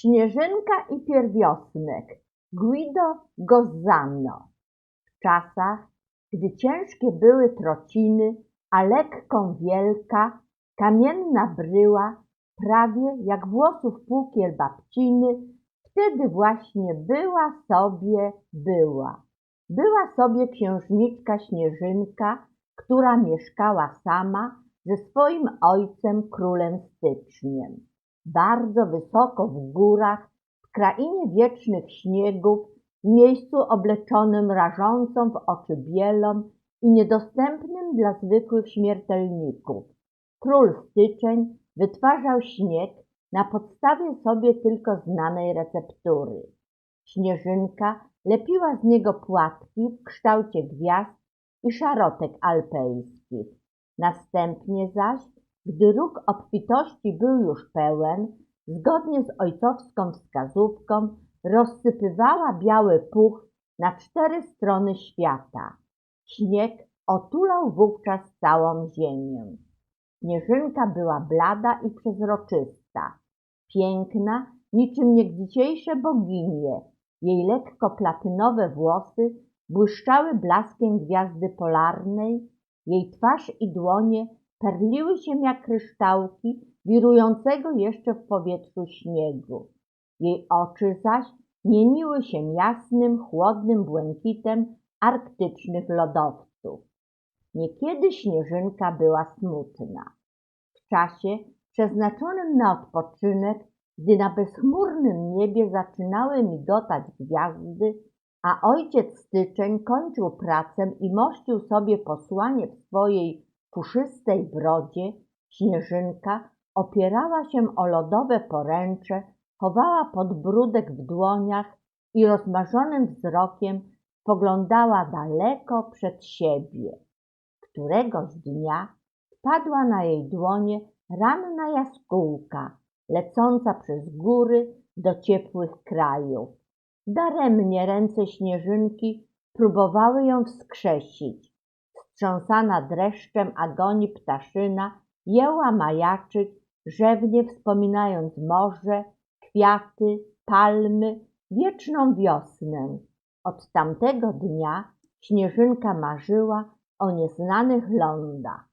Śnieżynka i pierwiosnek Guido Gozzano W czasach, gdy ciężkie były trociny, a lekką wielka, kamienna bryła, prawie jak włosów pukiel babciny, wtedy właśnie była sobie była. Była sobie księżniczka Śnieżynka, która mieszkała sama ze swoim ojcem królem Styczniem. Bardzo wysoko w górach, w krainie wiecznych śniegów, w miejscu obleczonym rażącą w oczy bielą i niedostępnym dla zwykłych śmiertelników. Król Styczeń wytwarzał śnieg na podstawie sobie tylko znanej receptury. Śnieżynka lepiła z niego płatki w kształcie gwiazd i szarotek alpejskich. Następnie zaś, gdy róg obfitości był już pełen, zgodnie z ojcowską wskazówką rozsypywała biały puch na cztery strony świata. Śnieg otulał wówczas całą ziemię. Śnieżynka była blada i przezroczysta, piękna niczym niegdysiejsze boginie. Jej lekko platynowe włosy błyszczały blaskiem gwiazdy polarnej, jej twarz i dłonie perliły się jak kryształki wirującego jeszcze w powietrzu śniegu. Jej oczy zaś mieniły się jasnym, chłodnym błękitem arktycznych lodowców. Niekiedy śnieżynka była smutna. W czasie przeznaczonym na odpoczynek, gdy na bezchmurnym niebie zaczynały migotać gwiazdy, a ojciec styczeń kończył pracę i mościł sobie posłanie w swojej puszystej brodzie, śnieżynka opierała się o lodowe poręcze, chowała podbródek w dłoniach i rozmarzonym wzrokiem spoglądała daleko przed siebie. Któregoś dnia wpadła na jej dłonie ranna jaskółka, lecąca przez góry do ciepłych krajów. Daremnie ręce śnieżynki próbowały ją wskrzesić. Wstrząsana dreszczem agonii ptaszyna jęła majaczyć, rzewnie wspominając morze, kwiaty, palmy, wieczną wiosnę. Od tamtego dnia śnieżynka marzyła o nieznanych lądach.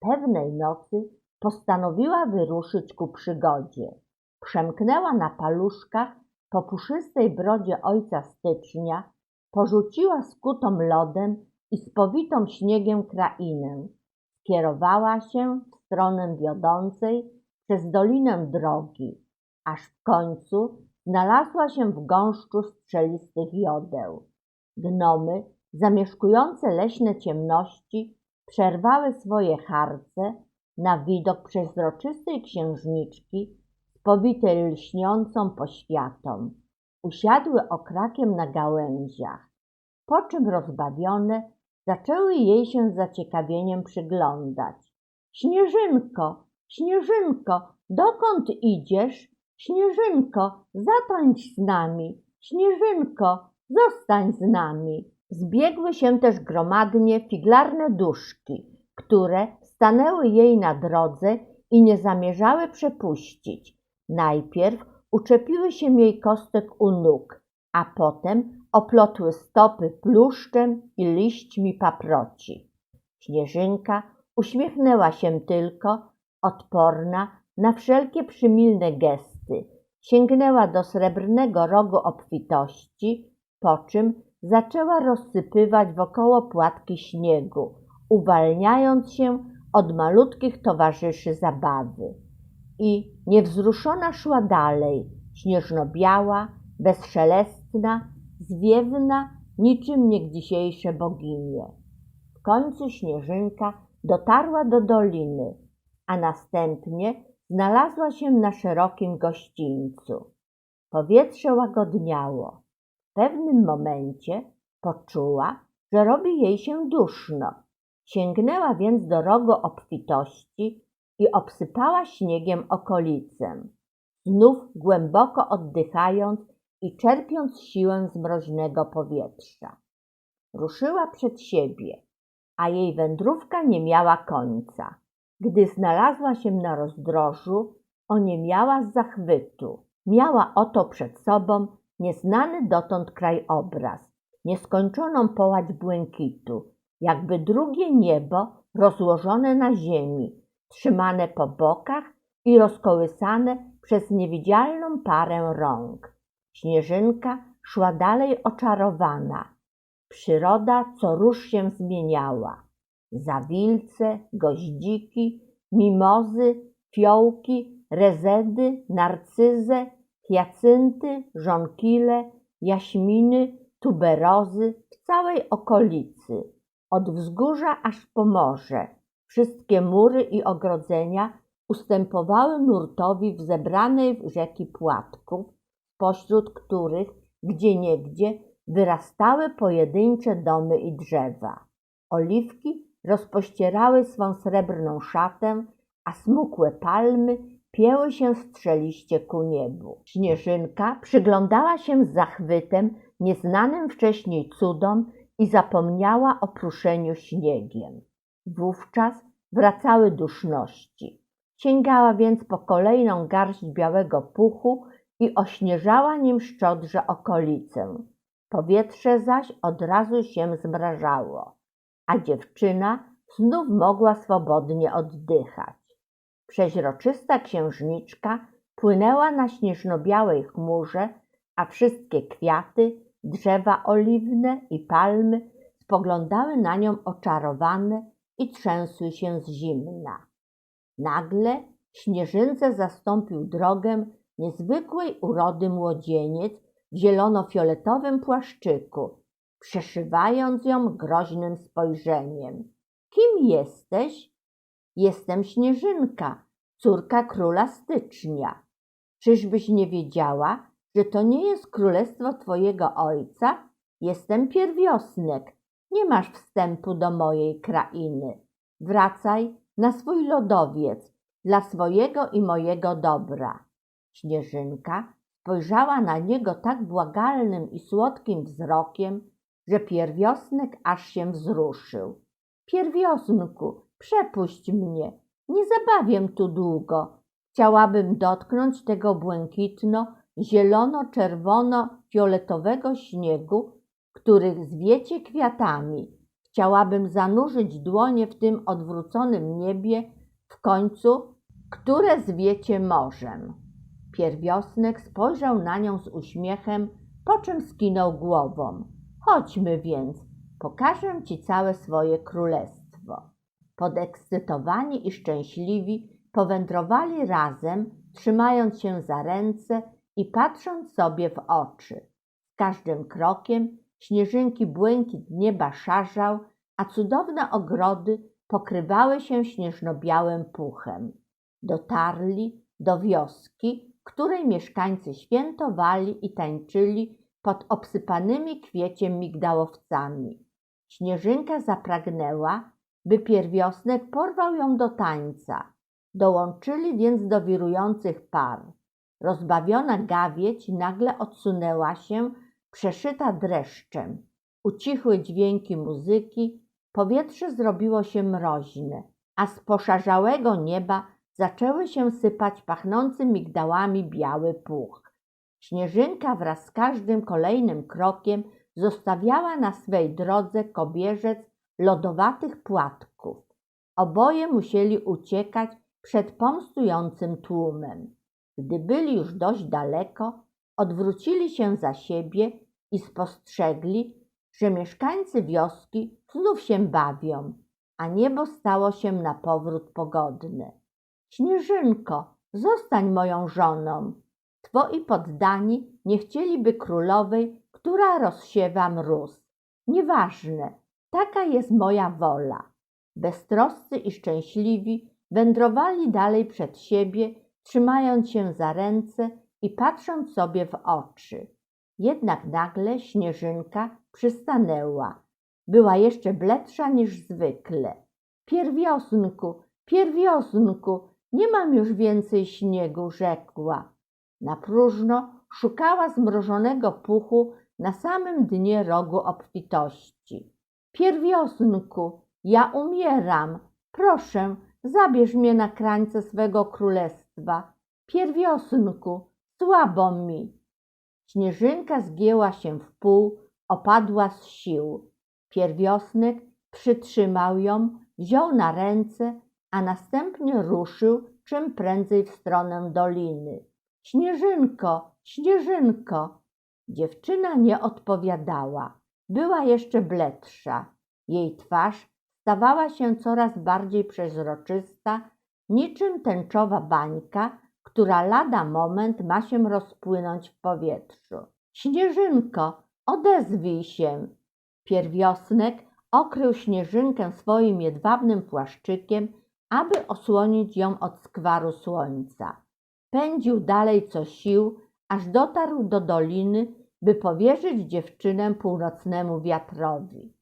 Pewnej nocy postanowiła wyruszyć ku przygodzie. Przemknęła na paluszkach po puszystej brodzie ojca stycznia, porzuciła skutą lodem i spowitą śniegiem krainę. Skierowała się w stronę wiodącej przez dolinę drogi, aż w końcu znalazła się w gąszczu strzelistych jodeł. Gnomy, zamieszkujące leśne ciemności, przerwały swoje harce na widok przezroczystej księżniczki, powitej lśniącą poświatą. Usiadły okrakiem na gałęziach, po czym rozbawione zaczęły jej się z zaciekawieniem przyglądać. Śnieżynko, Śnieżynko, dokąd idziesz? Śnieżynko, zatańcz z nami. Śnieżynko, zostań z nami. Zbiegły się też gromadnie figlarne duszki, które stanęły jej na drodze i nie zamierzały przepuścić. Najpierw uczepiły się jej kostek u nóg, a potem oplotły stopy pluszczem i liśćmi paproci. Śnieżynka uśmiechnęła się tylko, odporna na wszelkie przymilne gesty. Sięgnęła do srebrnego rogu obfitości, po czym zaczęła rozsypywać wokoło płatki śniegu, uwalniając się od malutkich towarzyszy zabawy. I niewzruszona szła dalej, śnieżno-biała, bezszelestna, zwiewna, niczym niegdysiejsze boginie. W końcu śnieżynka dotarła do doliny, a następnie znalazła się na szerokim gościńcu. Powietrze łagodniało. W pewnym momencie poczuła, że robi jej się duszno. Sięgnęła więc do rogu obfitości i obsypała śniegiem okolicę. Znów głęboko oddychając i czerpiąc siłę z mroźnego powietrza. Ruszyła przed siebie, a jej wędrówka nie miała końca. Gdy znalazła się na rozdrożu, oniemiała z zachwytu. Miała oto przed sobą nieznany dotąd krajobraz, nieskończoną połać błękitu, jakby drugie niebo rozłożone na ziemi, trzymane po bokach i rozkołysane przez niewidzialną parę rąk. Śnieżynka szła dalej oczarowana. Przyroda co róż się zmieniała. Zawilce, goździki, mimozy, fiołki, rezedy, narcyze, hiacynty, żonkile, jaśminy, tuberozy w całej okolicy, od wzgórza aż po morze. Wszystkie mury i ogrodzenia ustępowały nurtowi w zebranej w rzeki płatków, pośród których gdzieniegdzie wyrastały pojedyncze domy i drzewa. Oliwki rozpościerały swą srebrną szatę, a smukłe palmy pięły się strzeliście ku niebu. Śnieżynka przyglądała się z zachwytem nieznanym wcześniej cudom i zapomniała o pruszeniu śniegiem. Wówczas wracały duszności. Sięgała więc po kolejną garść białego puchu i ośnieżała nim szczodrze okolicę. Powietrze zaś od razu się zmrażało, a dziewczyna znów mogła swobodnie oddychać. Przeźroczysta księżniczka płynęła na śnieżno-białej chmurze, a wszystkie kwiaty, drzewa oliwne i palmy spoglądały na nią oczarowane i trzęsły się z zimna. Nagle śnieżynce zastąpił drogę niezwykłej urody młodzieniec w zielono-fioletowym płaszczyku, przeszywając ją groźnym spojrzeniem. Kim jesteś? Jestem Śnieżynka, córka króla Stycznia. Czyżbyś nie wiedziała, że to nie jest królestwo twojego ojca? Jestem pierwiosnek. Nie masz wstępu do mojej krainy. Wracaj na swój lodowiec dla swojego i mojego dobra. Śnieżynka spojrzała na niego tak błagalnym i słodkim wzrokiem, że pierwiosnek aż się wzruszył. Pierwiosnku, przepuść mnie, nie zabawię tu długo. Chciałabym dotknąć tego błękitno, zielono-czerwono-fioletowego śniegu, których zwiecie kwiatami. Chciałabym zanurzyć dłonie w tym odwróconym niebie, w końcu, które zwiecie morzem. Pierwiosnek spojrzał na nią z uśmiechem, po czym skinął głową. Chodźmy więc, pokażę ci całe swoje królestwo. Podekscytowani i szczęśliwi powędrowali razem, trzymając się za ręce i patrząc sobie w oczy. Z każdym krokiem śnieżynki błękit nieba szarzał, a cudowne ogrody pokrywały się śnieżno-białym puchem. Dotarli do wioski, której mieszkańcy świętowali i tańczyli pod obsypanymi kwieciem migdałowcami. Śnieżynka zapragnęła, by pierwiosnek porwał ją do tańca. Dołączyli więc do wirujących par. Rozbawiona gawieć nagle odsunęła się, przeszyta dreszczem. Ucichły dźwięki muzyki, powietrze zrobiło się mroźne, a z poszarzałego nieba zaczęły się sypać pachnący migdałami biały puch. Śnieżynka wraz z każdym kolejnym krokiem zostawiała na swej drodze kobierzec lodowatych płatków. Oboje musieli uciekać przed pomstującym tłumem. Gdy byli już dość daleko, odwrócili się za siebie i spostrzegli, że mieszkańcy wioski znów się bawią, a niebo stało się na powrót pogodne. Śnieżynko, zostań moją żoną. Twoi poddani nie chcieliby królowej, która rozsiewa mróz. Nieważne, taka jest moja wola. Beztroscy i szczęśliwi wędrowali dalej przed siebie, trzymając się za ręce i patrząc sobie w oczy. Jednak nagle śnieżynka przystanęła. Była jeszcze bledsza niż zwykle. Pierwiosnku, pierwiosnku, nie mam już więcej śniegu, rzekła. Na próżno szukała zmrożonego puchu na samym dnie rogu obfitości. Pierwiosnku, ja umieram. Proszę, zabierz mnie na krańce swego królestwa. Pierwiosnku, słabo mi. Śnieżynka zgięła się w pół, opadła z sił. Pierwiosnek przytrzymał ją, wziął na ręce, a następnie ruszył czym prędzej w stronę doliny. Śnieżynko, śnieżynko! Dziewczyna nie odpowiadała. Była jeszcze bledsza. Jej twarz stawała się coraz bardziej przezroczysta, niczym tęczowa bańka, która lada moment ma się rozpłynąć w powietrzu. Śnieżynko, odezwij się! Pierwiosnek okrył Śnieżynkę swoim jedwabnym płaszczykiem, aby osłonić ją od skwaru słońca. Pędził dalej co sił, aż dotarł do doliny, by powierzyć dziewczynę północnemu wiatrowi.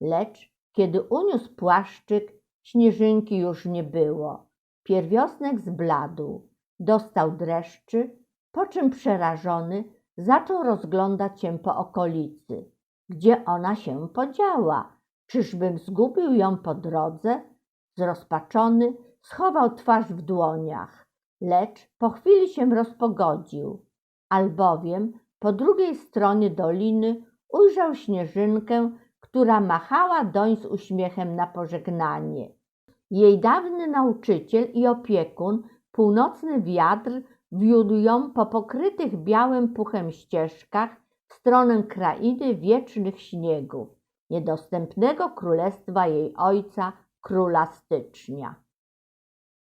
Lecz kiedy uniósł płaszczyk, śnieżynki już nie było. Pierwiosnek zbladł, dostał dreszczy, po czym przerażony zaczął rozglądać się po okolicy. Gdzie ona się podziała? Czyżbym zgubił ją po drodze? Zrozpaczony schował twarz w dłoniach, lecz po chwili się rozpogodził, albowiem po drugiej stronie doliny ujrzał śnieżynkę, która machała doń z uśmiechem na pożegnanie. Jej dawny nauczyciel i opiekun, północny wiatr, wiódł ją po pokrytych białym puchem ścieżkach w stronę krainy wiecznych śniegów, niedostępnego królestwa jej ojca, króla stycznia.